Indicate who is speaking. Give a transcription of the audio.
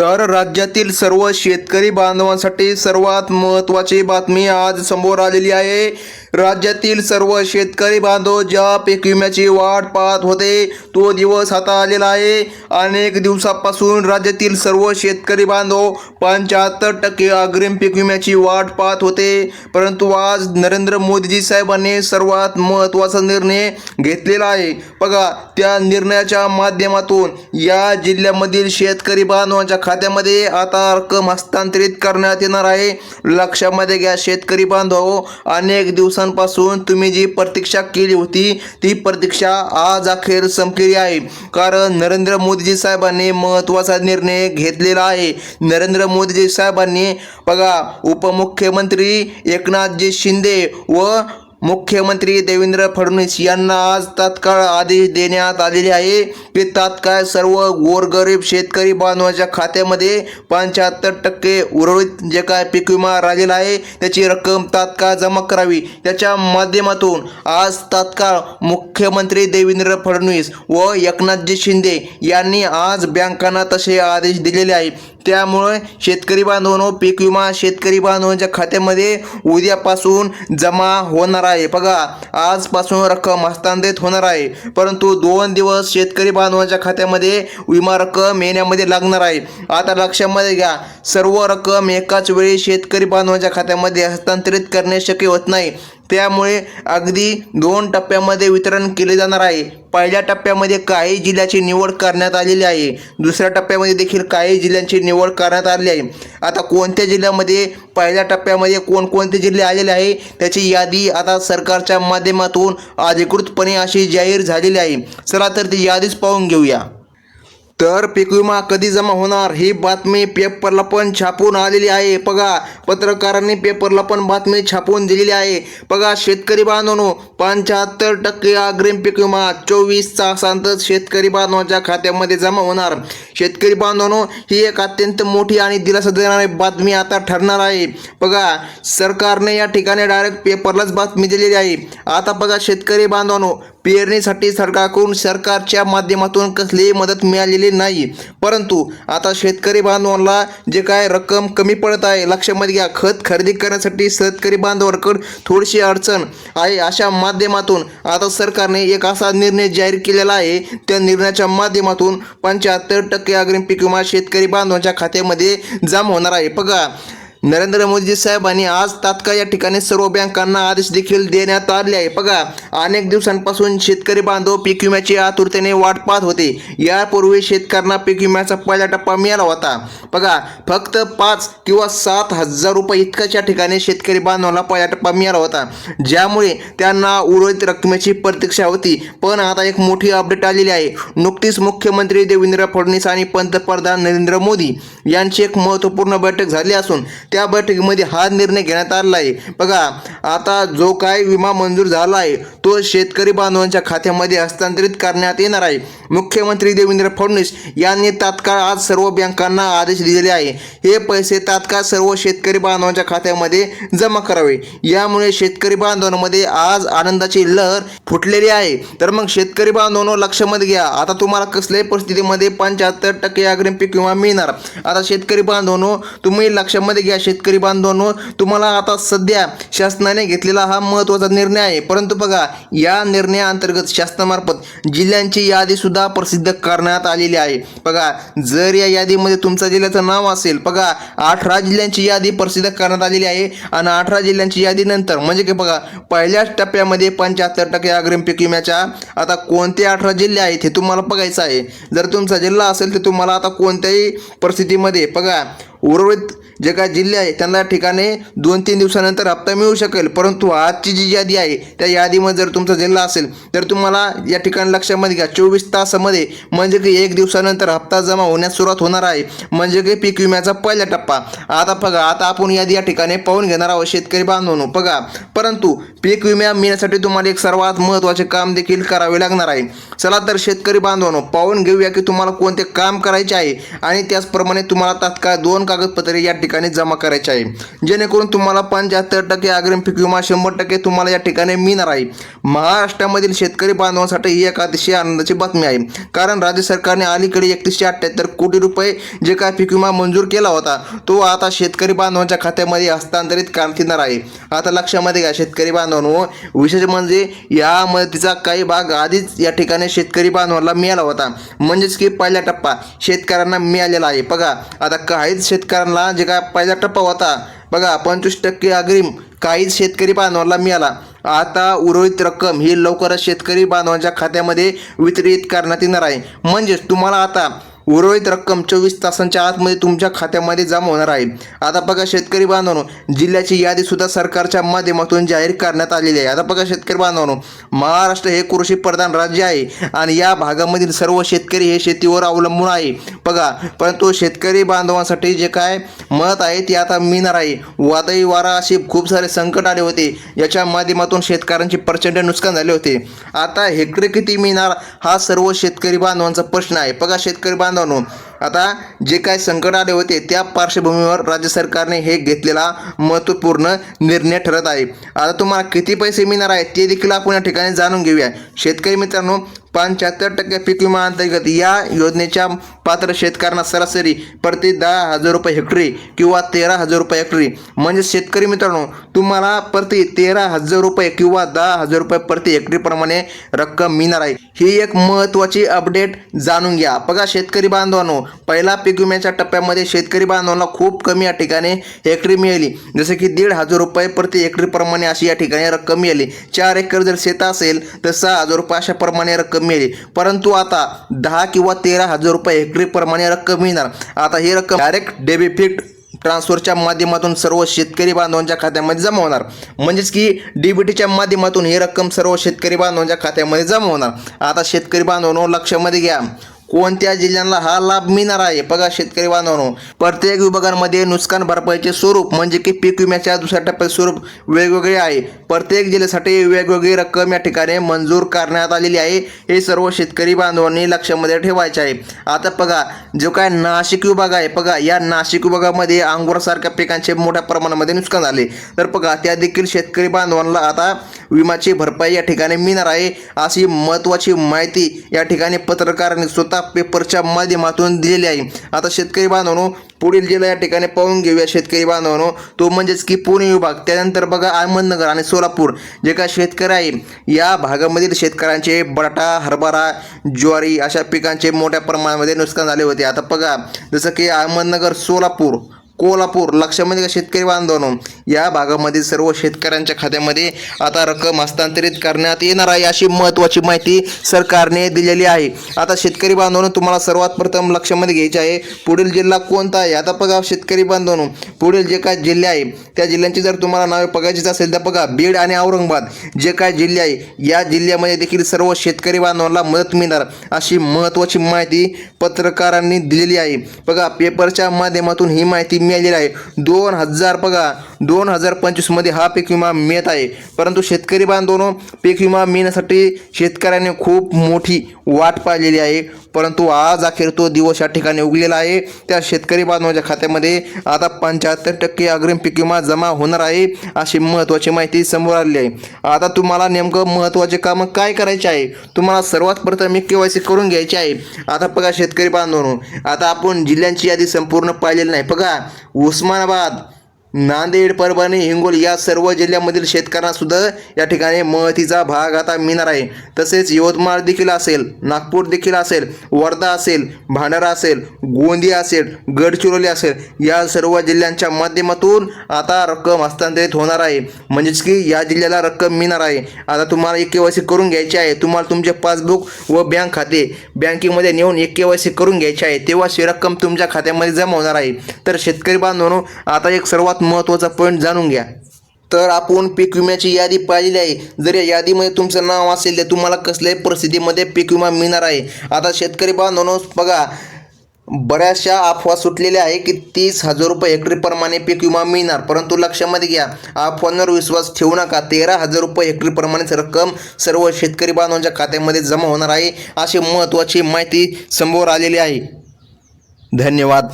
Speaker 1: तर राज्यातील सर्व शेतकरी बांधवांसाठी सर्वात महत्त्वाची बातमी आज समोर आलेली आहे. राज्यातील सर्व शेतकरी बांधव ज्या पीक विम्याची वाट पाहत होते तो दिवस आता आलेला आहे. अनेक दिवसापासून राज्यातील सर्व शेतकरी बांधव पंच्याहत्तर टक्के अग्रिम पीक विम्याची वाट पाहत होते. परंतु आज नरेंद्र मोदीजी साहेबांनी सर्वात महत्त्वाचा निर्णय घेतलेला आहे. बघा त्या निर्णयाच्या माध्यमातून या जिल्ह्यामधील शेतकरी बांधवांच्या खात्यामध्ये आता रक्कम हस्तांतरित करण्यात येणार आहे. लक्षामध्ये घ्या शेतकरी बांधव अनेक दिवसांपासून तुम्ही जी प्रतीक्षा केली होती ती प्रतीक्षा आज अखेर संपलेली आहे. कारण नरेंद्र मोदीजी साहेबांनी महत्त्वाचा निर्णय घेतलेला आहे. नरेंद्र मोदीजी साहेबांनी बघा उपमुख्यमंत्री एकनाथजी शिंदे व मुख्यमंत्री देवेंद्र फडणवीस यांना आज तात्काळ आदेश देण्यात आलेले आहे. की तात्काळ सर्व गोरगरीब शेतकरी बांधवांच्या खात्यामध्ये पंच्याहत्तर टक्के उर्वरित जे काय पीक विमा राहिलेला आहे त्याची रक्कम तात्काळ जमा करावी. त्याच्या माध्यमातून आज तात्काळ मुख्यमंत्री देवेंद्र फडणवीस व एकनाथजी शिंदे यांनी आज बँकांना तसे आदेश दिलेले आहे. त्यामुळे शेतकरी बांधवांनो पीक विमा शेतकरी बांधवांच्या खात्यामध्ये उद्यापासून जमा होणार आहे. बघा आजपासून रक्कम हस्तांतरित होणार आहे. परंतु दोन दिवस शेतकरी बांधवांच्या खात्यामध्ये विमा रक्कम येण्यामध्ये लागणार आहे. आता लक्षामध्ये घ्या सर्व रक्कम एकाच वेळी शेतकरी बांधवांच्या खात्यामध्ये हस्तांतरित करणे शक्य होत नाही. त्यामुळे अगदी दोन टप्प्यामध्ये वितरण केले जाणार आहे. पहिल्या टप्प्यामध्ये काही जिल्ह्याची निवड करण्यात आलेली आहे. दुसऱ्या टप्प्यामध्ये देखील काही जिल्ह्यांची निवड करण्यात आली आहे. आता कोणत्या जिल्ह्यामध्ये पहिल्या टप्प्यामध्ये कोणकोणते जिल्हे आलेले आहे त्याची यादी आता सरकारच्या माध्यमातून अधिकृतपणे अशी जाहीर झालेली आहे. चला तर ती यादीच पाहून घेऊया. तर पीक विमा कधी जमा होणार? ही बातमी पेपरला पण छापून आलेली आहे. बघा पत्रकारांनी पेपरला पण बातमी छापून दिलेली आहे. बघा शेतकरी बांधवांनो पंच्याहत्तर टक्के अग्रिम पीक विमा चोवीस तासांतच शेतकरी बांधवांच्या खात्यामध्ये जमा होणार. शेतकरी बांधवांनो ही एक अत्यंत मोठी आणि दिलासा देणारी बातमी आता ठरणार आहे. बघा सरकारने या ठिकाणी डायरेक्ट पेपरलाच बातमी दिलेली आहे. आता बघा शेतकरी बांधवांनो पेरणीसाठी सरकारकडून सरकारच्या माध्यमातून कसलीही मदत मिळालेली नाही. परंतु आता शेतकरी बांधवांना जे काय रक्कम कमी पडत आहे लक्षामध्ये घ्या खत खरेदी करण्यासाठी शेतकरी बांधवांकडे थोडीशी अडचण आहे अशा माध्यमातून आता सरकारने एक असा निर्णय जाहीर केलेला आहे. त्या निर्णयाच्या माध्यमातून पंच्याहत्तर टक्के अग्रिम पीक विमा शेतकरी बांधवांच्या खात्यामध्ये जमा होणार आहे. बघा नरेंद्र मोदी साहेबांनी आज तात्काळ या ठिकाणी सर्व बँकांना आदेश देखील देण्यात आले आहे. बघा अनेक दिवसांपासून शेतकरी बांधव पीक विम्याची आतुरतेने वाट पाहत होते. यापूर्वी शेतकऱ्यांना पीक विम्याचा पहिला टप्पा मिळाला होता. बघा फक्त पाच किंवा सात हजार रुपये इतकाच या ठिकाणी शेतकरी बांधवांना पहिला टप्पा मिळाला होता. ज्यामुळे त्यांना उर्वरित रकमेची प्रतीक्षा होती. पण आता एक मोठी अपडेट आलेली आहे. नुकतीच मुख्यमंत्री देवेंद्र फडणवीस आणि पंतप्रधान नरेंद्र मोदी यांची एक महत्त्वपूर्ण बैठक झाली असून त्या बैठकीमध्ये हा निर्णय घेण्यात आला आहे बघा आता जो काय विमा मंजूर झाला आहे तो शेतकरी बांधवांच्या खात्यामध्ये हस्तांतरित करण्यात येणार आहे. मुख्यमंत्री देवेंद्र फडणवीस यांनी तात्काळ आज सर्व बँकांना आदेश दिलेले आहे. हे पैसे तात्काळ सर्व शेतकरी बांधवांच्या खात्यामध्ये जमा करावे. यामुळे शेतकरी बांधवांमध्ये आज आनंदाची लहर फुटलेली आहे. तर मग शेतकरी बांधवांनो लक्षामध्ये घ्या. आता तुम्हाला कसल्याही परिस्थितीमध्ये पंच्याहत्तर टक्के अग्रिम पीक विमा मिळणार. आता शेतकरी बांधवांनो तुम्ही लक्षामध्ये घ्या. शेतकरी बांधवांनो तुम्हाला आता सध्या शासनाने घेतलेला हा महत्त्वाचा निर्णय आहे. परंतु बघा या निर्णयाअंतर्गत शासनामार्फत जिल्ह्यांची यादी सुद्धा प्रसिद्ध करण्यात आलेली आहे. बघा जर या यादीमध्ये तुमच्या जिल्ह्याचं नाव असेल बघा अठरा जिल्ह्यांची यादी प्रसिद्ध करण्यात आलेली आहे आणि अठरा जिल्ह्यांची यादीनंतर म्हणजे की बघा पहिल्याच टप्प्यामध्ये पंच्याहत्तर टक्के अग्रिम पीक विम्याच्या आता कोणते अठरा जिल्हे आहेत हे तुम्हाला बघायचं आहे. जर तुमचा जिल्हा असेल तर तुम्हाला आता कोणत्याही परिस्थितीमध्ये बघा उर्वरित जे काय जिल्हे आहे त्यांना ठिकाणी दोन तीन दिवसानंतर हप्ता मिळू शकेल. परंतु आजची जी यादी आहे त्या यादीमध्ये जर तुमचा जिल्हा असेल तर तुम्हाला या ठिकाणी लक्षामध्ये घ्या. चोवीस तासामध्ये म्हणजे की एक दिवसानंतर हप्ता जमा होण्यास सुरुवात होणार आहे. म्हणजे की पीक विम्याचा पहिला टप्पा. आता बघा आता आपण यादी या ठिकाणी पाहून घेणार आहोत शेतकरी बांधवांनो. बघा परंतु पीक विमा मिळण्यासाठी तुम्हाला एक सर्वात महत्त्वाचे काम देखील करावे लागणार आहे. चला तर शेतकरी बांधवांनो पाहून घेऊया की तुम्हाला कोणते काम करायचे आहे आणि त्याचप्रमाणे तुम्हाला तात्काळ दोन कागदपत्रे या ठिकाणी जमा करायचे आहे. जेणेकरून तुम्हाला पंच्याहत्तर टक्के अग्रिम पीक विमा शंभर टक्के तुम्हाला या ठिकाणी मिळणार आहे. महाराष्ट्रामधील शेतकरी बांधवांसाठी ही एक अतिशय आनंदाची बातमी आहे. कारण राज्य सरकारने अलीकडे एकतीसशे अठ्ठ्याहत्तर कोटी रुपये जे काय पीक विमा मंजूर केला होता तो आता शेतकरी बांधवांच्या खात्यामध्ये हस्तांतरित करण्यात येणार आहे. आता लक्षामध्ये घ्या शेतकरी बांधव बांधवांनो विशेष म्हणजे या मदतीचा काही भाग आधीच या ठिकाणी शेतकरी बांधवांना मिळाला होता. म्हणजेच की पहिला टप्पा शेतकऱ्यांना मिळालेला आहे. बघा आता काहीच शेतकऱ्यांना जे काय पहिला टप्पा होता बघा पंचवीस टक्के अग्रिम काहीच शेतकरी बांधवांना मिळाला. आता उर्वरित रक्कम ही लवकरच शेतकरी बांधवांच्या खात्यामध्ये वितरित करण्यात येणार आहे. म्हणजेच तुम्हाला आता उर्वरित रक्कम चोवीस तासांच्या आतमध्ये तुमच्या खात्यामध्ये जमा होणार आहे. आता बघा शेतकरी बांधवांनो जिल्ह्याची यादी सुद्धा सरकारच्या माध्यमातून जाहीर करण्यात आलेली आहे. आता बघा शेतकरी बांधवांनो महाराष्ट्र हे कृषी प्रधान राज्य आहे आणि या भागामधील सर्व शेतकरी हे शेतीवर अवलंबून आहे. बघा परंतु शेतकरी बांधवांसाठी जे काय मत आहे ते आता मिळणार आहे. वादळी वारा असे खूप सारे संकट आले होते. याच्या माध्यमातून शेतकऱ्यांचे प्रचंड नुकसान झाले होते. आता हेक्टरी किती मिळणार हा सर्व शेतकरी बांधवांचा प्रश्न आहे. बघा शेतकरी बांधव बांधवांनो आता जे काय संकट आले होते त्या पार्श्वभूमीवर राज्य सरकारने हे घेतलेला महत्त्वपूर्ण निर्णय ठरत आहे. आता तुम्हाला किती पैसे मिळणार आहेत ते देखील आपण या ठिकाणी जाणून घेऊया. शेतकरी मित्रांनो पंच्याहत्तर टक्के पीक विमा अंतर्गत या योजनेच्या पात्र शेतकऱ्यांना सरासरी प्रति दहा हजार रुपये हेक्टरी किंवा तेरा हजार रुपये हेक्टरी. म्हणजे शेतकरी मित्रांनो तुम्हाला प्रति तेरा हजार रुपये किंवा दहा हजार रुपये प्रति हेक्टरीप्रमाणे रक्कम मिळणार आहे. ही एक महत्त्वाची अपडेट जाणून घ्या. बघा शेतकरी बांधवांनो पहिला पीक विम्याच्या टप्प्यामध्ये शेतकरी बांधवांना खूप कमी या ठिकाणी हेक्टरी मिळाली. जसे की दीड हजार रुपये प्रति हेक्टरीप्रमाणे अशी या ठिकाणी रक्कम मिळाली. चार एकर जर शेत असेल तर सहा हजार रुपये अशाप्रमाणे रक्कम रक्कम मिळेल. परंतु आता दहा किंवा तेरा हजार रुपये हेक्टरीप्रमाणे रक्कम मिळणार. आता ही रक्कम डायरेक्ट डेबिफिट ट्रान्सफरच्या माध्यमातून सर्व शेतकरी बांधवांच्या खात्यामध्ये जमा होणार. म्हणजेच की डीबीटीच्या माध्यमातून ही रक्कम सर्व शेतकरी बांधवांच्या खात्यामध्ये जमा होणार. आता शेतकरी बांधवांनो लक्षामध्ये घ्या. कोणत्या जिल्ह्यांना हा लाभ मिळणार आहे? बघा शेतकरी बांधवांनो प्रत्येक विभागांमध्ये नुकसान भरपाईचे स्वरूप म्हणजे की पीक विम्याच्या दुसऱ्या टप्प्याचे स्वरूप वेगवेगळे आहे. प्रत्येक जिल्ह्यासाठी वेगवेगळी रक्कम या ठिकाणी मंजूर करण्यात आलेली आहे. हे सर्व शेतकरी बांधवांनी लक्षामध्ये ठेवायचे आहे. आता बघा जो काय नाशिक विभाग आहे बघा या नाशिक विभागामध्ये अंगुरासारख्या पिकांचे मोठ्या प्रमाणामध्ये नुकसान झाले. तर बघा त्या देखील शेतकरी बांधवांना आता विमाची भरपाई या ठिकाणी मिळणार आहे. अशी महत्त्वाची माहिती या ठिकाणी पत्रकारांनी स्वतः पेपरच्या माध्यमातून दिलेली आहे. आता शेतकरी बांधवांनो पुढील जिल्हा या ठिकाणी पाहून घेऊया शेतकरी बांधवांनो. तो म्हणजेच की पुणे विभाग त्यानंतर बघा अहमदनगर आणि सोलापूर जे काय शेतकरी आहे या भागामधील शेतकऱ्यांचे बटाटा हरभरा ज्वारी अशा पिकांचे मोठ्या प्रमाणामध्ये नुकसान झाले होते. आता बघा जसं की अहमदनगर सोलापूर कोल्हापूर लक्षामध्ये का शेतकरी बांधवांनो? या भागामधील सर्व शेतकऱ्यांच्या खात्यामध्ये आता रक्कम हस्तांतरित करण्यात येणार आहे अशी महत्त्वाची माहिती सरकारने दिलेली आहे. आता शेतकरी बांधवांनो तुम्हाला सर्वात प्रथम लक्षामध्ये घ्यायचे आहे पुढील जिल्हा कोणता आहे? आता बघा शेतकरी बांधवांनो पुढील जे काय जिल्हे आहे त्या जिल्ह्यांची जर तुम्हाला नावे बघायचीच असेल तर बघा बीड आणि औरंगाबाद जे काय जिल्हे आहे या जिल्ह्यामध्ये देखील सर्व शेतकरी बांधवांना मदत मिळणार अशी महत्त्वाची माहिती पत्रकारांनी दिलेली आहे. बघा पेपरच्या माध्यमातून ही माहिती मिळालेला आहे. दोन हजार बघा. दोन हजार पंचवीसमध्ये हा पीक विमा मिळत आहे. परंतु शेतकरी बांधवांनो पीक विमा मिळण्यासाठी शेतकऱ्यांनी खूप मोठी वाट पाहिलेली आहे. परंतु आज अखेर तो दिवस या ठिकाणी उगलेला आहे. त्या शेतकरी बांधवांच्या खात्यामध्ये आता पंच्याहत्तर टक्के अग्रिम पीक विमा जमा होणार आहे अशी महत्त्वाची माहिती समोर आलेली आहे. आता तुम्हाला नेमकं महत्त्वाचे कामं काय करायचे आहे? तुम्हाला सर्वात प्रथम के वाय सी करून घ्यायची आहे. आता बघा शेतकरी बांधवांनो आता आपण जिल्ह्यांची यादी संपूर्ण पाहिलेली नाही. बघा उस्मानाबाद नांदेड परभणी हिंगोली या सर्व जिल्ह्यामधील शेतकऱ्यांना सुद्धा या ठिकाणी महतीचा भाग आता मिळणार आहे. तसेच यवतमाळ देखील असेल नागपूर देखील असेल वर्धा असेल भांडारा असेल गोंदिया असेल गडचिरोली असेल या सर्व जिल्ह्यांच्या माध्यमातून आता रक्कम हस्तांतरित होणार आहे. म्हणजेच की या जिल्ह्याला रक्कम मिळणार आहे. आता तुम्हाला एक केवायसी करून घ्यायची आहे. तुम्हाला तुमचे पासबुक व बँक खाते बँकेमध्ये नेऊन एक केवायसी करून घ्यायची आहे. तेव्हा ही रक्कम तुमच्या खात्यामध्ये जमा होणार आहे. तर शेतकरी बांधवांनो आता एक सर्वात सर्वात महत्त्वाचा पॉईंट जाणून घ्या. तर आपण पीक विम्याची यादी पाहिलेली आहे. जर या यादीमध्ये तुमचं नाव असेल तर तुम्हाला कसल्याही परिस्थितीमध्ये पीक विमा मिळणार आहे. आता शेतकरी बांधवांनो बघा. बऱ्याचशा अफवा सुटलेल्या आहे की तीस हजार रुपये हेक्टरीप्रमाणे पीक विमा मिळणार. परंतु लक्षामध्ये घ्या अफवांवर विश्वास ठेवू नका. तेरा हजार रुपये हेक्टरीप्रमाणेच रक्कम सर्व शेतकरी बांधवांच्या खात्यामध्ये जमा होणार आहे अशी महत्त्वाची माहिती समोर आलेली आहे. धन्यवाद.